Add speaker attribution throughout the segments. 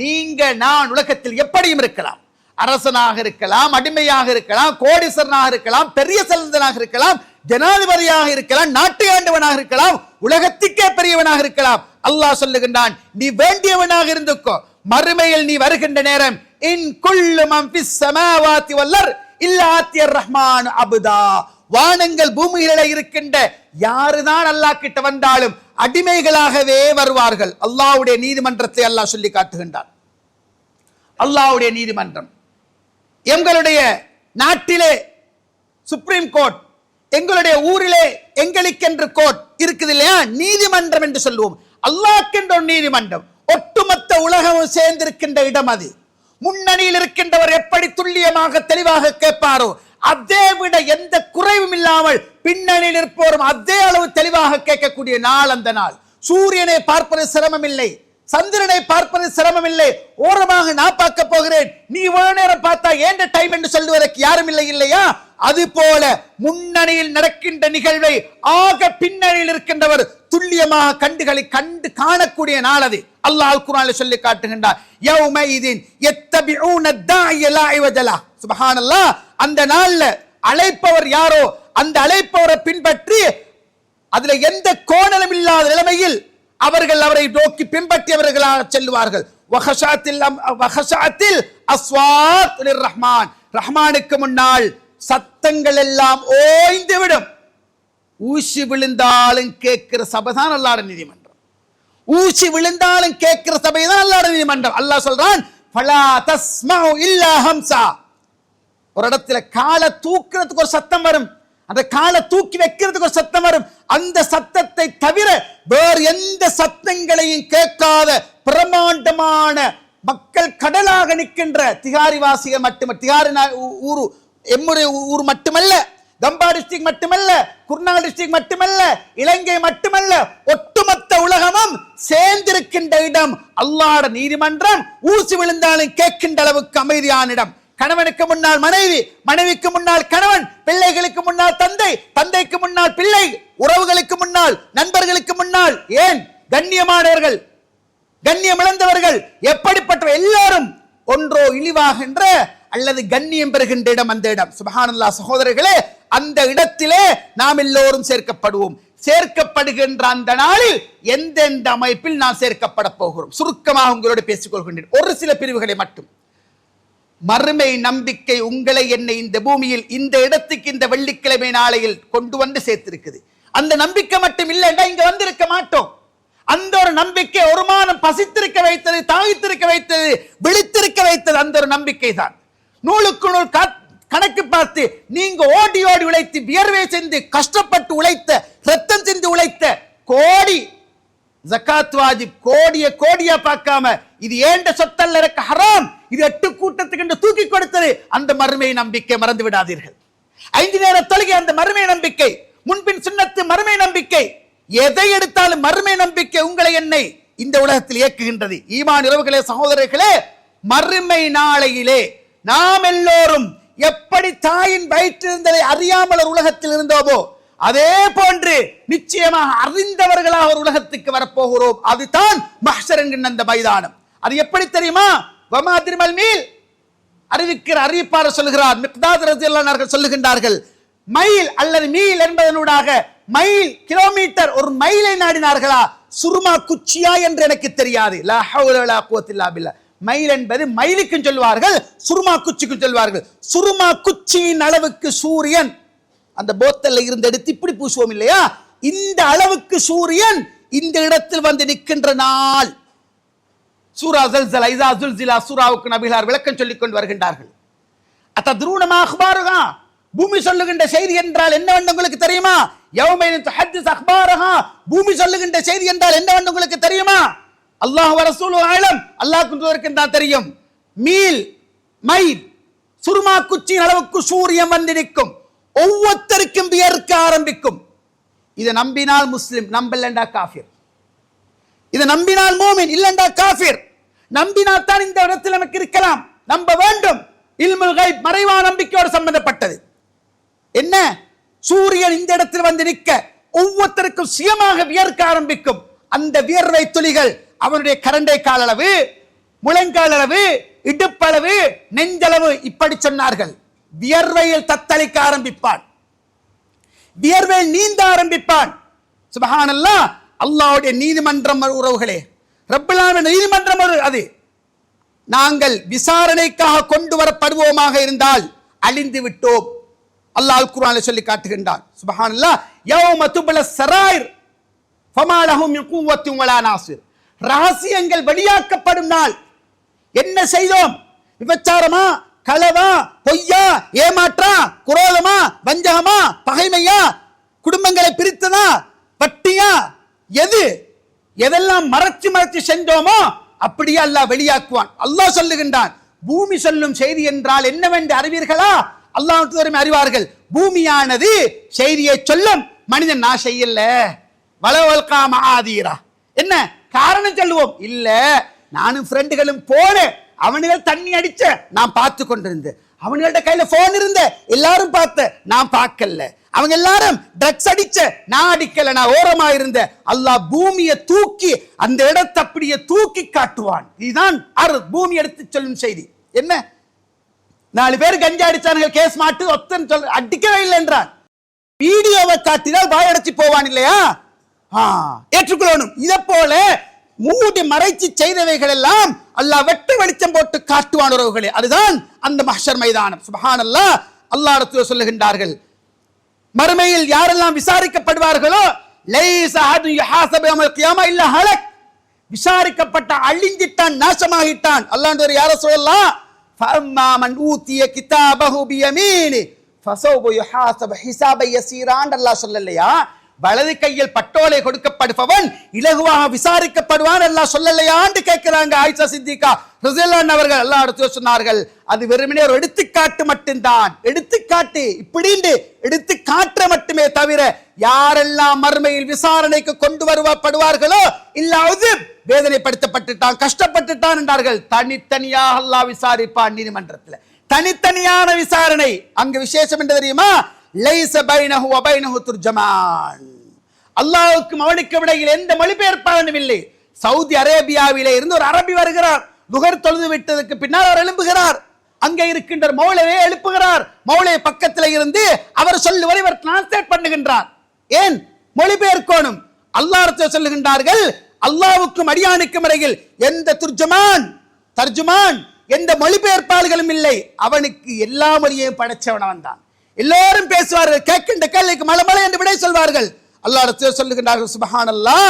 Speaker 1: நீங்க நான் உலகத்தில் எப்படியும் இருக்கலாம். அரசனாக இருக்கலாம் அடிமையாக இருக்கலாம் கோடீஸ்வரனாக இருக்கலாம் பெரிய செல்வந்தனாக இருக்கலாம் ஜனாதிபதியாக இருக்கலாம் நாட்டு ஆண்டவனாக இருக்கலாம் உலகத்துக்கே பெரியவனாக இருக்கலாம். அல்லாஹ் சொல்லுகின்றான் நீ வேண்டியவனாக இருந்துக்கோ. மறுமையில் நீ வருகின்ற நேரம் இன் குல்லு வல்லர் இல்லாத்தியர் ரஹ்மான் அபுதா. வானங்கள் பூமியில இருக்கின்ற யாருதான் அல்லாஹ் கிட்ட வந்தாலும் அடிமைகளாகவே வருவார்கள். அல்லாவுடைய நீதிமன்றத்தை அல்லாஹ் சொல்லி காட்டுகின்றான். அல்லாஹ்வுடைய நீதிமன்றம். எங்களுடைய நாட்டிலே சுப்ரீம் கோர்ட் எங்களுடைய ஊரிலே எங்களுக்கென்று கோர்ட் இருக்குது இல்லையா? நீதிமன்றம் என்று சொல்லுவோம். அல்லாக்கென்ற ஒரு நீதிமன்றம். ஒட்டுமொத்த உலகமும் சேர்ந்திருக்கின்ற இடம் அது. முன்னணியில் இருக்கின்றவர் எப்படி துல்லியமாக தெளிவாக கேட்பாரோ அதே விட எந்த குறைவும் இல்லாமல் பின்னணியில் இருப்போரும் அதே அளவு தெளிவாக கேட்கக்கூடிய நாள் அந்த நாள். சூரியனை பார்ப்பது சிரமம் இல்லை சந்திரனை பார்ப்பது சிரமம் இல்லை ஓரமாக நான் பார்க்க போகிறேன். நீ இவ்வளவு நேரம் பார்த்தா ஏண்ட டைம் என்று சொல்லுவதற்கு யாரும் இல்லை இல்லையா? அது போல முன்னணியில் நடக்கின்ற நிகழ்வை ஆக பின்னணியில் இருக்கின்றவர் துல்லியமாக கண்டுகளை கண்டு காணக்கூடிய நாள் அது. அல்லாஹ் குரானில் சொல்லி காட்டுகின்றார் யௌமைதின் யத்தபிஊன தாஇய லா இவஜலா சுப்ஹானல்லாஹ். அந்த நாள்ல அழைப்பவர் யாரோ அந்த அழைப்பவரை பின்பற்றி அதுல எந்த கோணலும் இல்லாத நிலைமையில் அவர்கள் அவரை நோக்கி பின்பற்றியவர்களாக செல்வார்கள் வஹஷாத்தில் அஸ்வாத் ரஹ்மான் ரஹ்மானுக்கு முன்னால் சத்தங்கள் எல்லாம் ஓய்ந்து விடும் ஊசி விழுந்தாலும் கேட்கிற சபைதான் அல்லாட நீதிமன்றம். ஊசி விழுந்தாலும் கேட்கிற சபைதான் அல்லாட நீதிமன்றம். அல்லாஹ் சொல்றான் ஃபலா தஸ்மஉ இல்லா ஹம்சா. ஒரு இடத்துல காலை தூக்குறதுக்கு ஒரு சத்தம் வரும். அந்த காலை தூக்கி வைக்கிறதுக்கு ஒரு சத்தம் வரும். அந்த சத்தத்தை தவிர வேறு எந்த சத்தங்களையும் கேட்காத பிரமாண்டமான மக்கள் கடலாக நிற்கின்ற திகாரி வாசிகள் மட்டும திகாரி ஊரு எம்முடைய ஊர் மட்டுமல்ல தம்பா டிஸ்ட்ரிக்ட் மட்டுமல்ல குர்நால் டிஸ்ட்ரிக்ட் மட்டுமல்ல இலங்கை மட்டுமல்ல ஒட்டுமொத்த உலகமும் சேர்ந்திருக்கின்ற இடம் அல்லாட நீதிமன்றம். ஊசி விழுந்தாலும் கேட்கின்ற அளவுக்கு அமைதியான இடம். கணவனுக்கு முன்னால் மனைவி மனைவிக்கு முன்னால் கணவன் பிள்ளைகளுக்கு முன்னால் தந்தை தந்தைக்கு முன்னால் பிள்ளை உறவுகளுக்கு முன்னால் நண்பர்களுக்கு முன்னால் ஏன்? கண்ணியமானவர்கள் கண்ணியம் இழந்தவர்கள் எப்படிப்பட்ட எல்லாரும் ஒன்றோ இழிவாகின்ற அல்லது கண்ணியம் பெறுகின்ற இடம் அந்த இடம். சுபஹானல்லா சகோதரர்களே அந்த இடத்திலே நாம் எல்லோரும் சேர்க்கப்படுவோம். சேர்க்கப்படுகின்ற அந்த நாளில் எந்தெந்த அமைப்பில் நாம் சேர்க்கப்பட போகிறோம்? சுருக்கமாக உங்களோடு பேசிக்கொள்கின்றேன் ஒரு சில பிரிவுகளை மட்டும். மறுமை நம்பிக்கை உங்களை என்னை இந்த பூமியில் இந்த இடத்துக்கு இந்த வெள்ளிக்கிழமை நாளையில் கொண்டு வந்து சேர்த்திருக்குது. அந்த நம்பிக்கை மட்டும் இல்லைன்னா இங்க வந்திருக்க மாட்டோம். அந்த ஒரு நம்பிக்கை ஒரு மாதம் பசித்திருக்க வைத்தது தாகித்திருக்க வைத்தது விழித்திருக்க வைத்தது அந்த ஒரு நம்பிக்கை தான். நூலுக்கு நூல் கணக்கு பார்த்து நீங்க ஓடி ஓடி உழைத்து வியர்வை செஞ்சு கஷ்டப்பட்டு உழைத்த ரத்தம் செஞ்சு உழைத்த கோடி ஜக்காத் வாஜிப் கோடிய கோடியா பார்க்காம இது ஏண்ட சொத்தல்ல இருக்க? ஹராம். இது எட்டு கூட்டத்துக்கு என்று தூக்கி கொடுத்தது அந்த மறுமை நம்பிக்கை மறந்து விடாதீர்கள். ஐந்து நேர தொழுகை அந்த மறுமை நம்பிக்கை. முன்பின் சுன்னத்து மறுமை நம்பிக்கை. எதை எடுத்தாலும் மறுமை நம்பிக்கை உங்களை என்னை இந்த உலகத்தில் இயக்குகின்றது. ஈமான் இரவுகளே சகோதரர்களே மறுமை நாளையிலே நாம் எல்லோரும் எப்படி தாயின் வயிற்றிருந்ததை அறியாமல் ஒரு உலகத்தில் இருந்தோமோ அதே போன்று நிச்சயமாக அறிந்தவர்களாக ஒரு உலகத்துக்கு வரப்போகிறோம். அதுதான் மஹ்ஷர் என்கின்ற அந்த மைதானம். அது எப்படி தெரியுமா? வமா திருமல் மீல் அறிவிக்கிற அறிவிப்பாளர் சொல்லுகிறார். மிக்தாத் ரஜியல்லானர்கள் சொல்லுகின்றார்கள். மைல் அல்லது மீல் என்பதனூடாக மைல் கிலோமீட்டர் ஒரு மைலை நாடினார்களா? சுருமா குச்சியா என்று எனக்கு தெரியாது. மைல் என்பது மைலுக்கும் சொல்வார்கள் சுருமா குச்சிக்கும் சொல்வார்கள். சுருமா குச்சியின் அளவுக்கு சூரியன் அந்த போத்தல்ல இருந்து எடுத்து இப்படி பூசுவோம் இல்லையா? இந்த அளவுக்கு சூரியன் இந்த இடத்தில் வந்து நிற்கின்ற நாள். சூரா ஜல்சலா இதா ஜுல்சிலா சூராவுக்கு நபிகளார் விளக்கம் சொல்லிக் கொண்டு வருகின்றார்கள். அத்த துருணமா அஹ்பாருகா பூமி சொல்லுகின்ற செய்தி என்றால் என்னவென்று உங்களுக்கு தெரியுமா? யௌமைன் துஹத்திஸ் அக்பாரஹா பூமி சொல்லுகின்ற செய்தி என்றால் என்னவென்று உங்களுக்கு தெரியுமா? அல்லாஹ் ரசூலு ஆலம் அல்லாஹ்க்கு தான் தெரியும். மீல் மை சுருமா குச்சியின் அளவுக்கு சூரியன் வந்து நிற்கும். ஒவ்வொருத்தருக்கும் வியர்க்க ஆரம்பிக்கும். இதை நம்பினால் முஸ்லிம் நம்பலண்டா காஃபிர். இதை நம்பினால் மூமின் இல்லண்டா காஃபிர். நம்பினால் தான் இந்த இடத்தில் நமக்கு இருக்கலாம். நம்ப வேண்டும். இல்முல் கைப் மறைவா நம்பிக்கையோடு சம்பந்தப்பட்டது. என்ன? சூரியன் இந்த இடத்தில் வந்து நிற்க ஒவ்வொருத்தருக்கும் சுயமாக வியர்க்க ஆரம்பிக்கும். அந்த வியர்வை துளிகள் அவனுடைய கரண்டை கால அளவு முழங்கால் அளவு இடுப்பளவு நெஞ்சளவு இப்படி சொன்னார்கள். வியர்வையில் தத்தளிக்க ஆரம்பிப்பான். வியர்வையில் நீந்த ஆரம்பிப்பான். சுபஹானல்லா அல்லாவுடைய நீதிமன்றம் உறவுகளே. ரப்பலான நீதிமன்றம் ஒரு அது. நாங்கள் விசாரணைக்காக கொண்டு வரப்படுவோமாக இருந்தால் அழிந்து விட்டோம். அல்லாஹ் குர்ஆனில் சொல்லி காட்டுகின்றான். சுபஹானல்லா யௌம துபல சராயிர் ஃபமா லஹும் மின் குவத்தின் வலா நாசிர் ரகசியங்கள் வெளியாக்கப்படும் நாள். என்ன செய்தோம்? விபச்சாரமா? களவா? பொய்யா? ஏமாற்றா? குரோதமா? வஞ்சகமா? பகைமையா? குடும்பங்களை பிரித்ததா? பட்டியா எது? எதெல்லாம் மறைச்சு மறைச்சு சென்றோமோ அப்படியே அல்லாஹ் வெளியாக்குவான். அல்லாஹ் சொல்லுகின்றான் பூமி சொல்லும் செய்தி என்றால் என்னவென்று அறிவீர்களா? அல்லாஹ் அறிவார்கள் பூமியானது செய்தியை சொல்லும் மனிதன் நான் செய்யல. வளவல்காம ஆதீரா என்ன? காரணம் சொல்லுவோம். இல்ல நானும் ஃப்ரெண்டுகளும் போனேன். அவனுகள் தண்ணி அடிச்ச நான் பார்த்து கொண்டிருந்தேன். அவனுங்கள்ட்ட கையில போன் இருந்த எல்லாரும் பார்த்த நான் பார்க்கல. அவங்க எல்லாரும் ட்ரக்ஸ் அடிச்ச நான் அடிக்கல நான் ஓரமா இருந்த அல்லாஹ் பூமியை தூக்கி அந்த இடத்தை அப்படியே தூக்கி காட்டுவான். இதுதான் அரு பூமி எடுத்து சொல்லும் செய்தி. என்ன? நாலு பேர் கஞ்சா அடிச்சானுங்க கேஸ் மாட்டு ஒத்தன் சொல் அடிக்கவே இல்லை என்றான். வீடியோவை காட்டினால் வாயடைச்சு போவான் இல்லையா? ஆ, ஏற்றுக்கொள்ளணும். இதை போல மூடி மறைச்சி செய்தவைகள் எல்லாம் அல்லாஹ் வெட்டு வெளிச்சம் போட்டு காட்டுவான் உறவுகளே. அதுதான் அந்த மஹர் மைதானம். சுபஹானல்லாஹ். அல்லாஹ் ரசூல் சொல்லுகின்றார்கள் மறுமையில் யாரெல்லாம் விசாரிக்கப்படுவார்களோ லைஸ அஹது யுஹாசபு யௌமல் கியாமா இல்ல ஹலக். விசாரிக்கப்பட்ட அழிஞ்சிட்டான் நாசமாகிட்டான். அல்லாஹ் யார சொல்லலாம் ஃபஅம்மா மன் ஊதிய கிதாபஹு பியமீனி. ஃபஸௌபு யுஹாசபு ஹிசாபை யஸீரான் அல்லாஹ் சொல்லலையா? வலது கையில் பட்டோலை கொடுக்கப்படுபவன் இலகுவாக விசாரிக்கப்படுவான். எல்லாம் சொல்லலையாண்டு கேட்கிறாங்க ஆயிஷா சித்திகா. ரஸியல்லாஹு அவர்கள் எல்லாம் அடுத்து சொன்னார்கள் அது வெறுமனே ஒரு எடுத்துக்காட்டு மட்டும்தான். எடுத்துக்காட்டு இப்படின்னு எடுத்துக்காற்ற மட்டுமே தவிர யாரெல்லாம் மறுமையில் விசாரணைக்கு கொண்டு வருவப்படுவார்களோ இல்லாவது வேதனைப்படுத்தப்பட்டுட்டான் கஷ்டப்பட்டுட்டான் என்றார்கள். தனித்தனியாக எல்லாம் விசாரிப்பான் நீதிமன்றத்தில். தனித்தனியான விசாரணை அங்கு விசேஷம் என்று தெரியுமா? லைஸ பைனஹு வ துர்ஜமான். அல்லாவுக்கும் அவனுக்கு இடையில் எந்த மொழிபெயர்ப்பாளனும் இல்லை. சவுதி அரேபியாவிலே இருந்து ஒரு அரபி வருகிறார். நுகர் தொழுது விட்டதுக்கு பின்னால் அவர் எழும்புகிறார். அங்கே இருக்கின்ற மௌலவே எழுப்புகிறார். மௌலை பக்கத்தில் இருந்து அவர் சொல்லுவதை இவர் டிரான்ஸ்லேட் பண்ணுகின்றார். ஏன்? மொழிபெயர்க்கோணும். அல்லாஹ் சொல்லுகின்றார்கள் அல்லாவுக்கும் அடியானுக்கும் இடையில் எந்த துர்ஜமான் தர்ஜுமான் எந்த மொழிபெயர்ப்பாளர்களும் இல்லை. அவனுக்கு எல்லா மொழியையும் படைச்சவனவன் தான் எல்லோரும் பேசுவார்கள் கேட்கின்ற கேள்விக்கு மலை மலை என்று விடை சொல்வார்கள். அல்லாஹ் சொல்லுகின்றார்கள் சுபஹான் அல்லா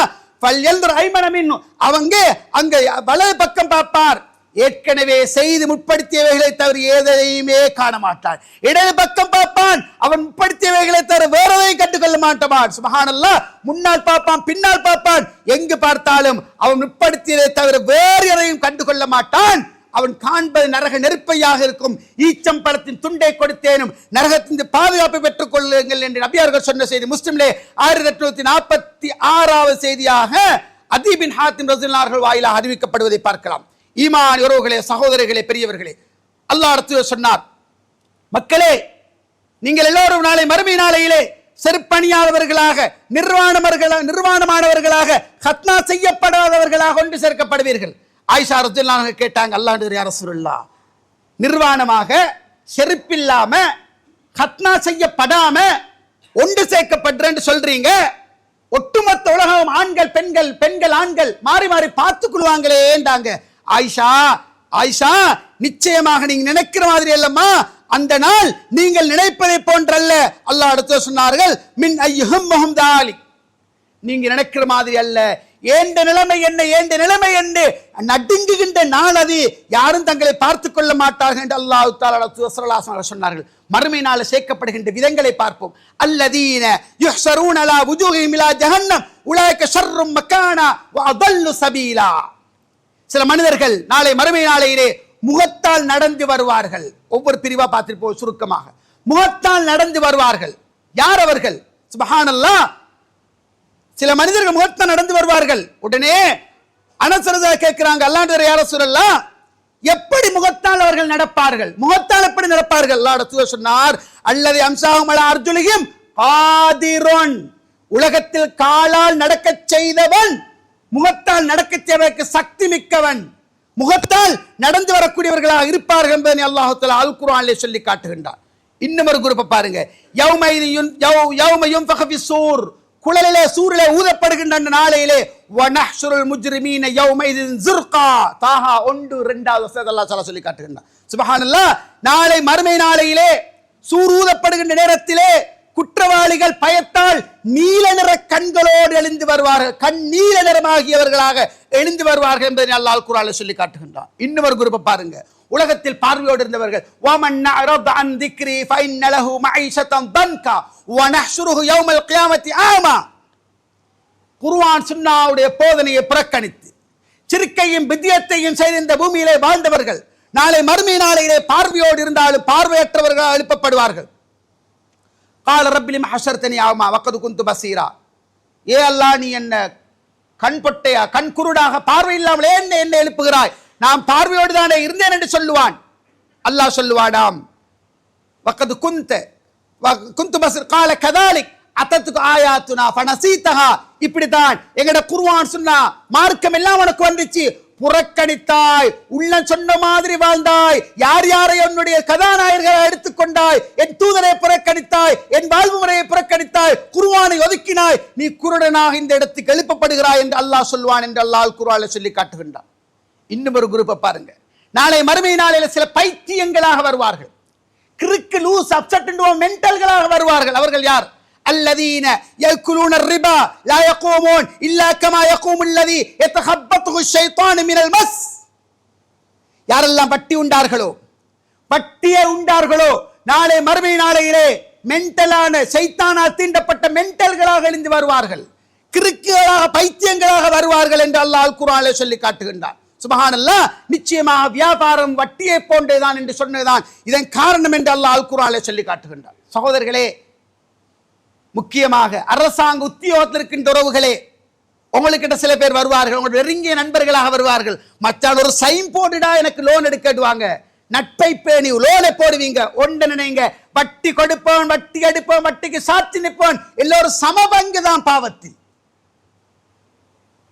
Speaker 1: ஃபல்யன்துர் ஐமனமின் அவங்க அங்க வலது பக்கம் பார்ப்பார். ஏற்கனவே செய்து முற்படுத்தியவைகளை தவிர எதையுமே காண மாட்டான் இடது பக்கம் பார்ப்பான் அவன் முற்படுத்தியவைகளை தவிர வேற எதையும் கண்டுகொள்ள மாட்டான் சுபஹானல்லாஹ் முன்னால் பார்ப்பான் பின்னால் பார்ப்பான். எங்கு பார்த்தாலும் அவன் முற்படுத்தியதை தவிர வேறு எதையும் கண்டுகொள்ள மாட்டான். அவன் காண்பது நரக நெருப்பையாக இருக்கும். ஈச்சம் பழத்தின் துண்டை கொடுத்தேனும். நரகத்தின் பாதுகாப்பை பெற்றுக் கொள்ளுங்கள் என்று நபியார்கள் சொன்ன செய்தி. முஸ்லிம்லே ஆயிரத்தி எட்நூத்தி நாற்பத்தி ஆறாவது செய்தியாக அதீபின் ஹாத்திம் ரசூலுல்லாஹர்கள் வாயிலாக அறிவிக்கப்படுவதை பார்க்கலாம். ஈமான் உறவுகளே சகோதரர்களே பெரியவர்களே அல்லாஹ் அடுத்து சொன்னார். மக்களே நீங்கள் எல்லோரும் நாளை மறுமை நாளையிலே செருப்பணியாதவர்களாக நிர்வாணமர்களாக நிர்வாணமானவர்களாக ஹத்னா செய்யப்படாதவர்களாக ஒன்று சேர்க்கப்படுவீர்கள். ஆயிஷா ரத்துல்லாங்க கேட்டாங்க அல்லாண்டு அரசுல்லா நிர்வாணமாக செருப்பில்லாம கத்னா செய்யப்படாம ஒன்று சேர்க்கப்படுறேன்னு சொல்றீங்க. ஒட்டுமொத்த உலகம் ஆண்கள் பெண்கள் பெண்கள் ஆண்கள் மாறி மாறி பார்த்துக்கொள்வாங்களேண்டாங்க ஆயிஷா ஆயிஷா நிச்சயமாக நீங்க நினைக்கிற மாதிரி அல்லம்மா அந்த நாள் நீங்கள் நினைப்பதை போன்றல்ல. அல்லாஹ் அடுத்து சொன்னார்கள் மின் ஐயுஹம் முஹம்தாலி நீங்க நினைக்கிற மாதிரி அல்ல. ஏந்த நிலைமை என்ன ஏந்த நிலைமை என்ன? நடுங்குகின்ற நாள் அது. யாரும் தங்களை பார்த்துக் கொள்ள மாட்டார்கள் என்று அல்லாஹு தாலா சொன்னார்கள். மறுமை நாள் சேர்க்கப்படுகின்ற விதங்களை பார்ப்போம். அல்லதீன யுஹ்சரூன அலா வுஜூஹிஹிம் ஜஹன்னம். ஷர்ரும் மக்கானா சபீலா. சில மனிதர்கள் நாளை மறுமை நாளையிலே முகத்தால் நடந்து வருவார்கள். ஒவ்வொரு பிரிவா பார்த்திருப்போம் சுருக்கமாக. முகத்தால் நடந்து வருவார்கள். யார் அவர்கள்? சுபஹானல்லா சில மனிதர்கள் முகத்தால் நடந்து வருவார்கள். உடனே அனசரதா கேட்கிறாங்க அல்லாண்டு யார சொல்லலாம் எப்படி முகத்தால் அவர்கள் நடப்பார்கள்? முகத்தால் எப்படி நடப்பார்கள்? அல்லாட ரசூல் சொன்னார் அல்லது அம்சாஹுமல அர்ஜுலியும் ஆதிரோன் உலகத்தில் காலால் நடக்கச் செய்தவன் முகத்தால் நடக்க செய்வதற்கு சக்தி மிக்கவன். முகத்தால் நடந்து வரக்கூடியவர்களாக இருப்பார்கள் என்பதை அல்லாஹத்தில் அல் குரானிலே சொல்லி காட்டுகின்றார் இன்னும் ஒரு குரூப்பை பாருங்க யௌமையும் யௌமையும் சூர் குழலிலே சூரிலே ஊதப்படுகின்ற நாளையிலே. வனஹ்ஷுருல் முஜ்ரிமீன யௌமைதின் ஜுர்கா தாஹா ஒன்று இரண்டாவது வசதி அல்லாஹ் தஆலா சொல்லி காட்டுகின்றான். சுபஹானல்லாஹ் நாளை மறுமை நாளையிலே சூர் ஊதப்படுகின்ற நேரத்திலே குற்றவாளிகள் பயத்தால் நீல நிற கண்களோடு எழுந்து வருவார்கள். கண் நீல நிறமாகியவர்களாக எழுந்து வருவார்கள் என்பதை அல்லாஹ் குரால சொல்லி காட்டுகின்றான். இன்னொரு குரூப்பை பாருங்க. உலகத்தில் பார்வையோடு இருந்தவர்கள் வமன் அரத அன் திக்ரி ஃபைன் நலஹு மஐஷதம் தன்கா வனஹ்ஷுருஹு யௌமல் கியாமத்தி ஆமா. குர்ஆன் சுன்னாவுடைய போதனையை புறக்கணித்து சிறுக்கையும் வித்தியத்தையும் செய்திருந்த பூமியிலே வாழ்ந்தவர்கள் நாளை மறுமை நாளையிலே பார்வையோடு இருந்தாலும் பார்வையற்றவர்களால் எழுப்பப்படுவார்கள். கால ரப்பிலிம் ஹஷர்தனி ஆமா வக்கது குந்து பசீரா. ஏ அல்லா நீ என்ன கண் பொட்டையா கண் குருடாக பார்வை இல்லாமலே என்ன என்ன எழுப்புகிறாய்? நாம் பார்வையோடு தானே இருந்தேன் என்று சொல்லுவான். அல்லாஹ் சொல்லுவாடாம் வக்கது குந்த வ- குந்து மசர் கால கதாலிக் அத்தத்துக்கு ஆயாத்துனா பணசீத்தகா இப்படித்தான் எங்கட குருவான் சொன்னா மார்க்கம் எல்லாம் உனக்கு வந்துச்சு. புறக்கணித்தாய் உள்ள சொன்ன மாதிரி வாழ்ந்தாய் யார் யாரை என்னுடைய கதாநாயகர்களை எடுத்துக்கொண்டாய் என் தூதரை புறக்கணித்தாய் என் வாழ்வு முறையை புறக்கணித்தாய் குருவானை ஒதுக்கினாய் நீ குருடனாக இந்த இடத்துக்கு எழுப்பப்படுகிறாய் என்று அல்லாஹ் சொல்வான் என்று அல்லாஹ் குருவால சொல்லி காட்டுகின்றான். இன்னும் ஒரு குரூப்பை பாருங்க நாளை மறுமை நாளையில சில பைத்தியங்களாக வருவார்கள் கிறுக்கு லூஸ் அப்செட் மென்டல்களாக வருவார்கள் அவர்கள் யார் الذين يأكلون الربا لا يقومون إلا كما يقوم الذي يتخبطه الشيطان من المس யாரெல்லாம் வட்டி உண்டார்களோ வட்டியை உண்டார்களோ நாளை மறுமை நாளையிலே மென்டலான சைத்தானால் தீண்டப்பட்ட மென்டல்களாக எழுந்து வருவார்கள் கிறுக்குகளாக பைத்தியங்களாக வருவார்கள் என்று அல்லாஹ் குரானிலே சொல்லி காட்டுகின்றார் சுபஹானல்லா நிச்சயமாக வியாபாரம் வட்டியை போன்றேதான் என்று சொன்னதுதான். இதன் காரணம் என்று அல்லாஹ் அல்குராலே சொல்லி காட்டுகின்றார் சகோதரர்களே முக்கியமாக அரசாங்க உத்தியோகத்தில் இருக்கின்ற உறவுகளே உங்களுக்கிட்ட சில பேர் வருவார்கள் உங்களுடைய நெருங்கிய நண்பர்களாக வருவார்கள். மற்றால் ஒரு சைன் போட்டுடா எனக்கு லோன் எடுக்கடுவாங்க நட்பை பேணி லோனை போடுவீங்க. ஒன்று நினைங்க. வட்டி கொடுப்போம் வட்டி எடுப்போம் வட்டிக்கு சாத்தி நிற்போம். எல்லோரும் சமபங்கு தான் பாவத்தில்.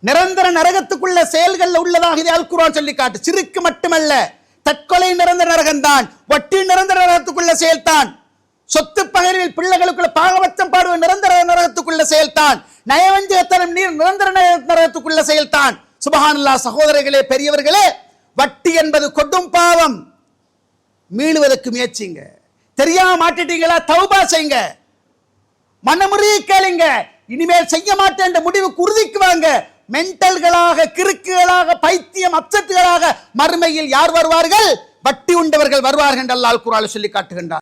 Speaker 1: நிரந்தர நரகத்துக்குள்ள செயல்கள் உள்ளதாக இதை அல்குரான் சொல்லி காட்டு. சிறுக்கு மட்டுமல்ல தற்கொலை நிரந்தர நரகம்தான் வட்டி நிரந்தர நரகத்துக்குள்ள செயல்தான். சொத்து பகிர்வில் பிள்ளைகளுக்குள்ள பாகவத்தம் பாடுவ நிரந்தர நரகத்துக்குள்ள செயல்தான். நயவஞ்சகத்தனம் நீர் நிரந்தர நர- நரகத்துக்குள்ள செயல்தான். சுபஹானல்லா சகோதரர்களே பெரியவர்களே வட்டி என்பது கொடும் பாவம். மீளுவதற்கு முயற்சிங்க. தெரியாம மாட்டிட்டீங்களா? தௌபா செய்யுங்க மனமுறையை கேளுங்க. இனிமேல் செய்ய மாட்டேன் என்ற முடிவுக்கு உறுதிக்கு வாங்க. மென்டல்களாக கிறுக்குகளாக பைத்தியம் அப்செட்டுகளாக மறுமையில் யார் வருவார்கள்? வட்டி உண்டவர்கள் வருவார்கள் என்று அல்லால் குரால் சொல்லி காட்டுகின்றார்